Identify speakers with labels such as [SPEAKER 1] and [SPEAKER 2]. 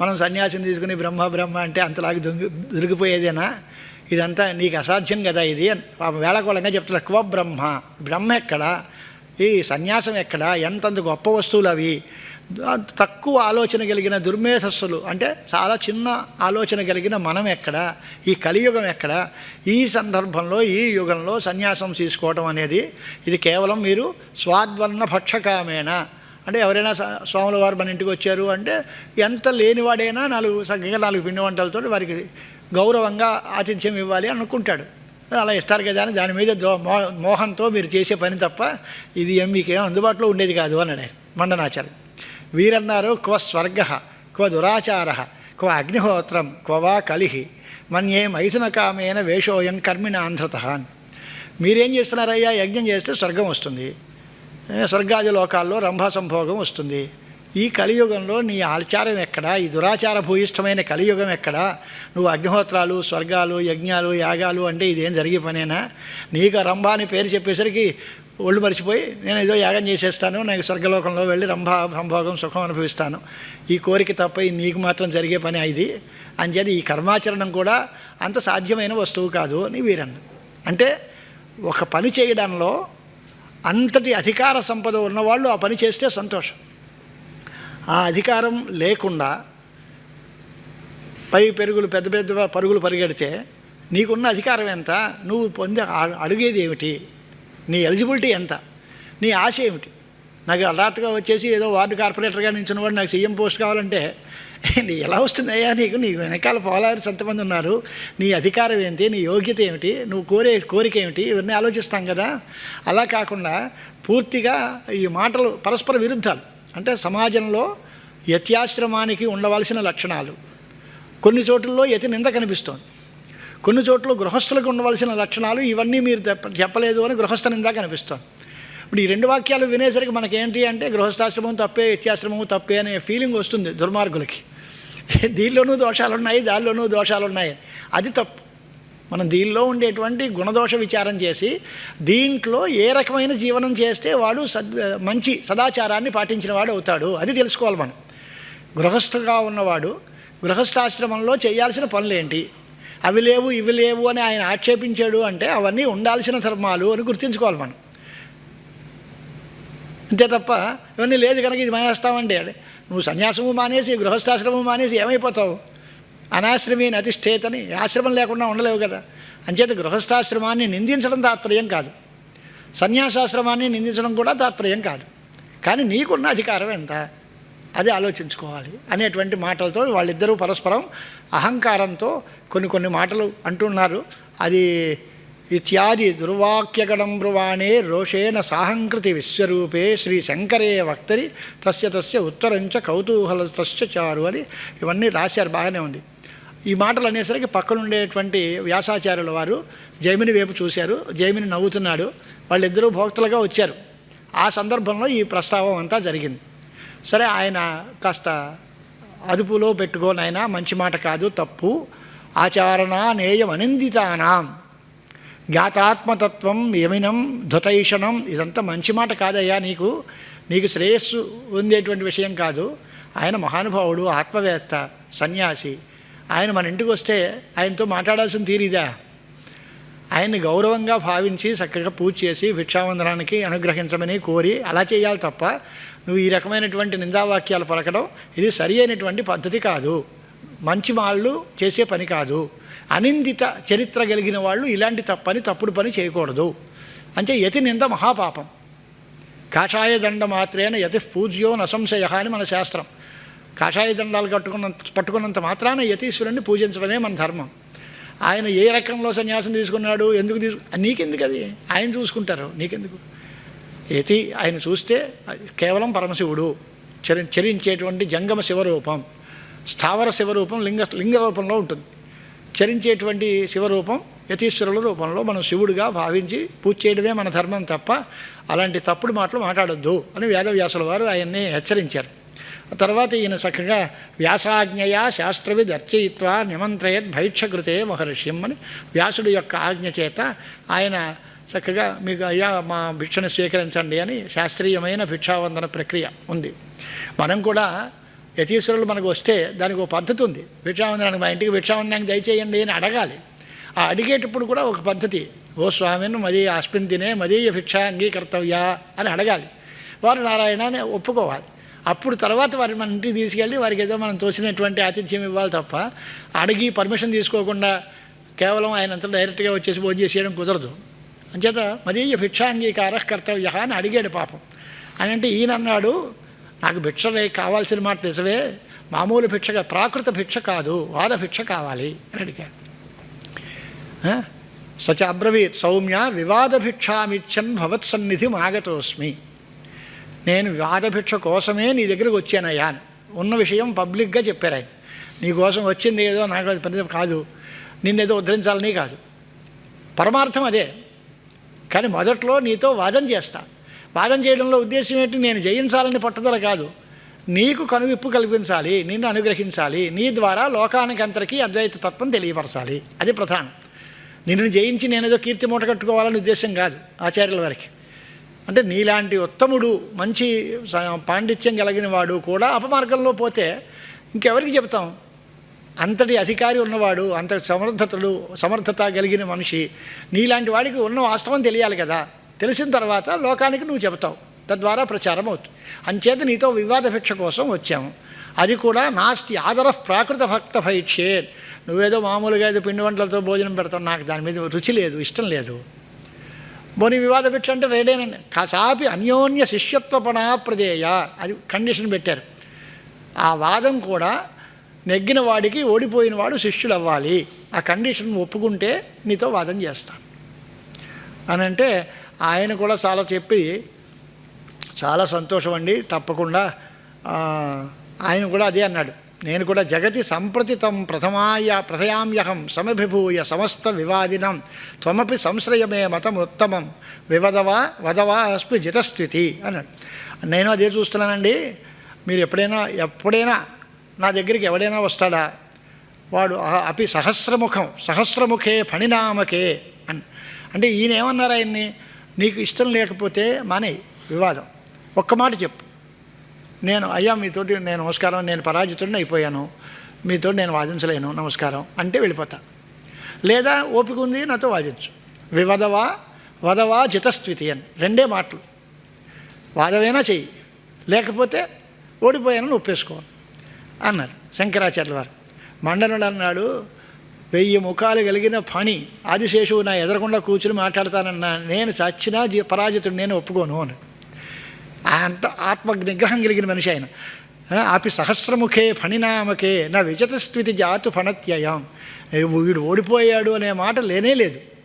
[SPEAKER 1] మనం సన్యాసం తీసుకుని బ్రహ్మ బ్రహ్మ అంటే అంతలాగా దొంగి దొరికిపోయేదేనా? ఇదంతా నీకు అసాధ్యం కదా ఇది అని వేళకోళంగా చెప్తున్నారు. క్వ బ్రహ్మ? బ్రహ్మ ఎక్కడ? ఈ సన్యాసం ఎక్కడ? ఎంతంత గొప్ప వస్తువులు అవి? తక్కువ ఆలోచన కలిగిన దుర్మేధస్సులు. అంటే చాలా చిన్న ఆలోచన కలిగిన మనం ఎక్కడ? ఈ కలియుగం ఎక్కడ? ఈ సందర్భంలో ఈ యుగంలో సన్యాసం తీసుకోవడం అనేది ఇది కేవలం మీరు స్వాద్వర్ణ భక్షకామేణ అంటే ఎవరైనా స్వాముల వారు మన ఇంటికి వచ్చారు అంటే ఎంత లేనివాడైనా నాలుగు చక్కగా నాలుగు పిండి వంటలతో వారికి గౌరవంగా ఆతిథ్యం ఇవ్వాలి అనుకుంటాడు. అలా ఇస్తారు కదా అని దాని మీద దో మోహంతో మీరు చేసే పని తప్ప ఇది ఏం మీకేం అందుబాటులో ఉండేది కాదు అని ఆయన మండనాచార్య. వీరన్నారు క్వ స్వర్గ క్వ దురాచార క్వ అగ్నిహోత్రం క్వ వా కలిహి మన్యే మైథున కామేన వేషోయం కర్మిణ ఆంధ్రత అని. మీరేం చేస్తున్నారయ్యా? యజ్ఞం చేస్తే స్వర్గం వస్తుంది. స్వర్గాది లోకాల్లో రంభా సంభోగం వస్తుంది. ఈ కలియుగంలో నీ ఆచారం ఎక్కడ? ఈ దురాచార భూయిష్టమైన కలియుగం ఎక్కడ? నువ్వు అగ్నిహోత్రాలు స్వర్గాలు యజ్ఞాలు యాగాలు అంటే ఇదేం జరిగే పనేనా? నీకు రంభ అని పేరు చెప్పేసరికి ఒళ్ళు మర్చిపోయి నేను ఏదో యాగం చేసేస్తాను నాకు స్వర్గలోకంలో వెళ్ళి రంభా సంభోగం సుఖం అనుభవిస్తాను. ఈ కోరిక తప్ప నీకు మాత్రం జరిగే పని ఇది. అంచేది ఈ కర్మాచరణం కూడా అంత సాధ్యమైన వస్తువు కాదు. అని వీరన్న. అంటే ఒక పని చేయడంలో అంతటి అధికార సంపద ఉన్నవాళ్ళు ఆ పని చేస్తే సంతోషం. ఆ అధికారం లేకుండా పై పెరుగులు పెద్ద పెద్ద పరుగులు పరిగెడితే నీకున్న అధికారం ఎంత? నువ్వు పొందే అడిగేది ఏమిటి? నీ ఎలిజిబిలిటీ ఎంత? నీ ఆశ ఏమిటి? నాకు హఠాత్తుగా వచ్చేసి ఏదో వార్డు కార్పొరేటర్గా నించిన వాడు నాకు సీఎం పోస్ట్ కావాలంటే నీ ఎలా వస్తుందయ్యా? నీకు నీ వెనకాల పోలారి ఎంతమంది ఉన్నారు? నీ అధికారం ఏంటి? నీ యోగ్యత ఏమిటి? నువ్వు కోరే కోరిక ఏమిటి? ఇవన్నీ ఆలోచిస్తాం కదా. అలా కాకుండా పూర్తిగా ఈ మాటలు పరస్పర విరుద్ధాలు. అంటే సమాజంలో యత్యాశ్రమానికి ఉండవలసిన లక్షణాలు. కొన్ని చోట్లలో యతి నింద కనిపిస్తోంది. కొన్ని చోట్ల గృహస్థులకు ఉండవలసిన లక్షణాలు ఇవన్నీ మీరు చెప్ప- చెప్పలేదు అని గృహస్థ నింద కనిపిస్తోంది. ఇప్పుడు ఈ రెండు వాక్యాలు వినేసరికి మనకేంటి అంటే గృహస్థాశ్రమం తప్పే వ్యత్యాశ్రమం తప్పే అనే ఫీలింగ్ వస్తుంది దుర్మార్గులకి. దీనిలోనూ దోషాలు ఉన్నాయి దానిలోనూ దోషాలు ఉన్నాయి అది తప్పు. మనం దీనిలో ఉండేటువంటి గుణదోష విచారం చేసి దీంట్లో ఏ రకమైన జీవనం చేస్తే వాడు సద్ మంచి సదాచారాన్ని పాటించిన వాడు అవుతాడు. అది తెలుసుకోవాలి మనం. గృహస్థగా ఉన్నవాడు గృహస్థాశ్రమంలో చేయాల్సిన పనులేంటి? అవి లేవు ఇవి లేవు అని ఆయన ఆక్షేపించాడు అంటే అవన్నీ ఉండాల్సిన ధర్మాలు అని గుర్తుంచుకోవాలి మనం. అంతే తప్ప ఇవన్నీ లేదు కనుక ఇది మానేస్తామండి నువ్వు సన్యాసము మానేసి గృహస్థాశ్రమం మానేసి ఏమైపోతావు? అనాశ్రమీని అతిష్ఠేతని ఆశ్రమం లేకుండా ఉండలేవు కదా. అంచేత గృహస్థాశ్రమాన్ని నిందించడం తాత్పర్యం కాదు. సన్యాసాశ్రమాన్ని నిందించడం కూడా తాత్పర్యం కాదు. కానీ నీకున్న అధికారం ఎంత? అది ఆలోచించుకోవాలి అనేటువంటి మాటలతో వాళ్ళిద్దరూ పరస్పరం అహంకారంతో కొన్ని కొన్ని మాటలు అంటున్నారు. అది ఇత్యాది దుర్వాక్యగణం బ్రువాణే రోషేణ సాహంకృతి విశ్వరూపే శ్రీ శంకరే వక్తరి తస్య తస్య ఉత్తరంచ కౌతూహల తస్య చారు అని ఇవన్నీ రాశారు బాగానే ఉంది. ఈ మాటలు అనేసరికి పక్కనుండేటువంటి వ్యాసాచార్యుల వారు జైమిని వైపు చూశారు జైమిని నవ్వుతున్నాడు వాళ్ళిద్దరూ భోక్తలుగా వచ్చారు. ఆ సందర్భంలో ఈ ప్రస్తావం అంతా జరిగింది. సరే ఆయన కాస్త అదుపులో పెట్టుకోనైనా మంచి మాట కాదు తప్పు. ఆచారణ నేయం అనిందితానాం జ్ఞాతాత్మతత్వం యమినం ధృతైషణం ఇదంతా మంచి మాట కాదయ్యా నీకు. నీకు శ్రేయస్సు ఉండేటువంటి విషయం కాదు. ఆయన మహానుభావుడు ఆత్మవేత్త సన్యాసి. ఆయన మన ఇంటికి వస్తే ఆయనతో మాట్లాడాల్సిన తీరిదా ఆయన్ని గౌరవంగా భావించి చక్కగా పూజ చేసి భిక్షావందనానికి అనుగ్రహించమని కోరి అలా చేయాలి తప్ప నువ్వు ఈ రకమైనటువంటి నిందావాక్యాలు పలకడం ఇది సరి అయినటువంటి పద్ధతి కాదు. మంచి వాళ్ళు చేసే పని కాదు. అనిందిత చరిత్ర కలిగిన వాళ్ళు ఇలాంటి తప్పని తప్పుడు పని చేయకూడదు. అంటే యతి నింద మహాపాపం. కాషాయ దండ మాత్రేన యతి పూజ్యో నసంశయ అని మన శాస్త్రం. కాషాయ దండాలు కట్టుకున్న పట్టుకున్నంత మాత్రాన యతీశ్వరుణ్ణి పూజించడమే మన ధర్మం. ఆయన ఏ రకంలో సన్యాసం తీసుకున్నాడు ఎందుకు తీసుకు నీకెందుకు అది? ఆయన చూసుకుంటారు నీకెందుకు? యతి ఆయన చూస్తే కేవలం పరమశివుడు చరి చరించేటువంటి జంగమ శివరూపం. స్థావర శివరూపం లింగ లింగ రూపంలో ఉంటుంది. చరించేటువంటి శివరూపం యతీశ్వరుల రూపంలో మనం శివుడిగా భావించి పూజ చేయడమే మన ధర్మం తప్ప అలాంటి తప్పుడు మాటలు మాట్లాడొద్దు అని వేదవ్యాసుల వారు ఆయన్ని హెచ్చరించారు. తర్వాత ఈయన చక్కగా వ్యాసాజ్ఞయ శాస్త్రవిద్ అర్చయిత్వ నిమంత్రయత్ భైక్షకృతే మహర్షిం అని వ్యాసుడి యొక్క ఆజ్ఞ చేత ఆయన చక్కగా మీకు అయ్యా మా భిక్షను స్వీకరించండి అని శాస్త్రీయమైన భిక్షావందన ప్రక్రియ ఉంది. మనం కూడా యతీశ్వరులు మనకు వస్తే దానికి ఒక పద్ధతి ఉంది. భిక్షావందనానికి మా ఇంటికి భిక్షావందనానికి దయచేయండి అని అడగాలి. ఆ అడిగేటప్పుడు కూడా ఒక పద్ధతి. ఓ స్వామిని మది అస్మిన్ తినే మదీయ భిక్ష అంగీకర్తవ్యా అని అడగాలి. వారు నారాయణ అని ఒప్పుకోవాలి. అప్పుడు తర్వాత వారిని మన ఇంటికి తీసుకెళ్ళి వారికి ఏదో మనం తోచినటువంటి ఆతిథ్యం ఇవ్వాలి తప్ప అడిగి పర్మిషన్ తీసుకోకుండా కేవలం ఆయనంతా డైరెక్ట్గా వచ్చేసి భోజనం చేసేయడం కుదరదు. అంచేత మదీయ భిక్షాంగీకార కర్తవ్య అని అడిగాడు పాపం. అని అంటే ఈయన అన్నాడు నాకు భిక్షలే కావాల్సిన మాట నిజమే. మామూలు భిక్ష ప్రాకృత భిక్ష కాదు వాద భిక్ష కావాలి అని అడిగాడు. సచ అబ్రవీత్ సౌమ్య వివాద భిక్షామిచ్చన్ భవత్సన్నిధి ఆగతోస్మి. నేను వివాద భిక్ష కోసమే నీ దగ్గరికి వచ్చానయ్యా అని. ఉన్న విషయం పబ్లిక్గా చెప్పారు ఆయన. నీకోసం వచ్చింది ఏదో నాకు అది పని కాదు. నిన్నేదో ఉద్ధరించాలని కాదు. పరమార్థం అదే. కానీ మొదట్లో నీతో వాదం చేస్తా. వాదం చేయడంలో ఉద్దేశం ఏంటి? నేను జయించాలని పట్టుదల కాదు. నీకు కనువిప్పు కల్పించాలి నిన్ను అనుగ్రహించాలి నీ ద్వారా లోకానికి అంతరికి అద్వైత తత్వం తెలియపరచాలి. అది ప్రధానం. నిన్ను జయించి నేనేదో కీర్తి మూట కట్టుకోవాలని ఉద్దేశం కాదు ఆచార్యుల వారికి. అంటే నీలాంటి ఉత్తముడు మంచి పాండిత్యం కలిగిన వాడు కూడా అపమార్గంలో పోతే ఇంకెవరికి చెబుతాం? అంతటి అధికారి ఉన్నవాడు అంత సమర్థతడు సమర్థత కలిగిన మనిషి నీలాంటి వాడికి ఉన్న వాస్తవం తెలియాలి కదా. తెలిసిన తర్వాత లోకానికి నువ్వు చెబుతావు. తద్వారా ప్రచారం అవుతుంది. అంచేత నీతో వివాద భిక్ష కోసం వచ్చాము. అది కూడా నాస్తి ఆదర ప్రాకృత భక్త భైక్షే నువ్వేదో మామూలుగా ఏదో పిండి వంటలతో భోజనం పెడతావు. నాకు దాని మీద రుచి లేదు ఇష్టం లేదు. బోని వివాద భిక్ష అంటే రేడేనండి. కాసాపి అన్యోన్య శిష్యత్వపణ ప్రదేయ. అది కండిషన్ పెట్టారు. ఆ వాదం కూడా నెగ్గిన వాడికి ఓడిపోయిన వాడు శిష్యుడు అవ్వాలి ఆ కండిషన్ ఒప్పుకుంటే నీతో వాదం చేస్తాను. అని అంటే ఆయన కూడా చాలా చెప్పి చాలా సంతోషం అండి తప్పకుండా ఆయన కూడా అదే అన్నాడు. నేను కూడా జగతి సంప్రతితం ప్రథమాయ ప్రథయామ్యహం సమభిభూయ సమస్త వివాదినం. త్వమపి సంశ్రయమే మతం ఉత్తమం వివదవా వదవా అస్మి జితస్థితి అన్నాడు. నేను అదే చూస్తున్నానండి. మీరు ఎప్పుడైనా ఎప్పుడైనా నా దగ్గరికి ఎవడైనా వస్తాడా? వాడు అపి సహస్రముఖం సహస్రముఖే ఫణినామకే అని. అంటే ఈయన ఏమన్నారు ఆయన్ని? నీకు ఇష్టం లేకపోతే మానే వివాదం. ఒక్క మాట చెప్పు. నేను అయ్యా మీతోటి నేను నమస్కారం నేను పరాజితుడిని అయిపోయాను. మీతో నేను వాదించలేను నమస్కారం అంటే వెళ్ళిపోతా. లేదా ఓపిక ఉంది నాతో వాదించు. వివదవా వదవా జితస్థితి అని. రెండే మాటలు. వాదమైనా చెయ్యి. లేకపోతే ఓడిపోయానని ఒప్పేసుకోవాలి అన్నారు శంకరాచార్యుల వారు. మండనుడు అన్నాడు వెయ్యి ముఖాలు కలిగిన పని ఆదిశేషువు నా ఎదరకుండా కూర్చుని మాట్లాడతానన్నా నేను చచ్చినా పరాజితుడు నేను ఒప్పుకోను అని. అంత ఆత్మ నిగ్రహం కలిగిన మనిషి ఆయన. అపి ఆపి సహస్రముఖే ఫణినామకే నా విజతస్థితి జాతు ఫణత్యయం. వీడు ఓడిపోయాడు అనే మాట లేనే లేదు.